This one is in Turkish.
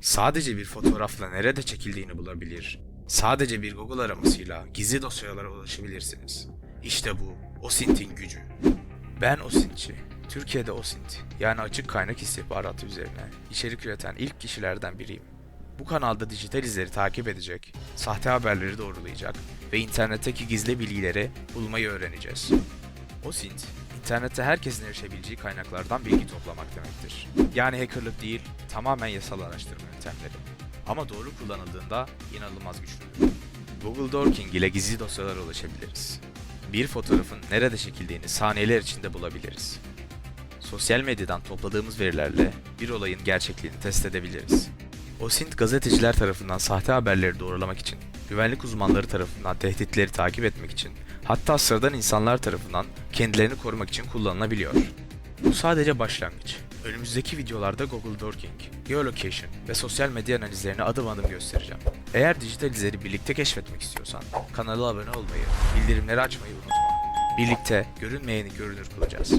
Sadece bir fotoğrafla nerede çekildiğini bulabilir. Sadece bir Google aramasıyla gizli dosyalara ulaşabilirsiniz. İşte bu OSINT'in gücü. Ben OSINT'çi. Türkiye'de OSINT yani açık kaynak istihbaratı üzerine içerik üreten ilk kişilerden biriyim. Bu kanalda dijital izleri takip edecek, sahte haberleri doğrulayacak ve internetteki gizli bilgileri bulmayı öğreneceğiz. OSINT, internette herkesin erişebileceği kaynaklardan bilgi toplamak demektir. Yani hackerlık değil, tamamen yasal araştırma yöntemleri. Ama doğru kullanıldığında inanılmaz güçlüdür. Google Dorking ile gizli dosyalara ulaşabiliriz. Bir fotoğrafın nerede çekildiğini saniyeler içinde bulabiliriz. Sosyal medyadan topladığımız verilerle bir olayın gerçekliğini test edebiliriz. OSINT gazeteciler tarafından sahte haberleri doğrulamak için, güvenlik uzmanları tarafından tehditleri takip etmek için, hatta sıradan insanlar tarafından kendilerini korumak için kullanılabiliyor. Bu sadece başlangıç. Önümüzdeki videolarda Google Dorking, Geolocation ve sosyal medya analizlerini adım adım göstereceğim. Eğer dijital izleri birlikte keşfetmek istiyorsan kanala abone olmayı, bildirimleri açmayı unutma. Birlikte görünmeyeni görünür kılacağız.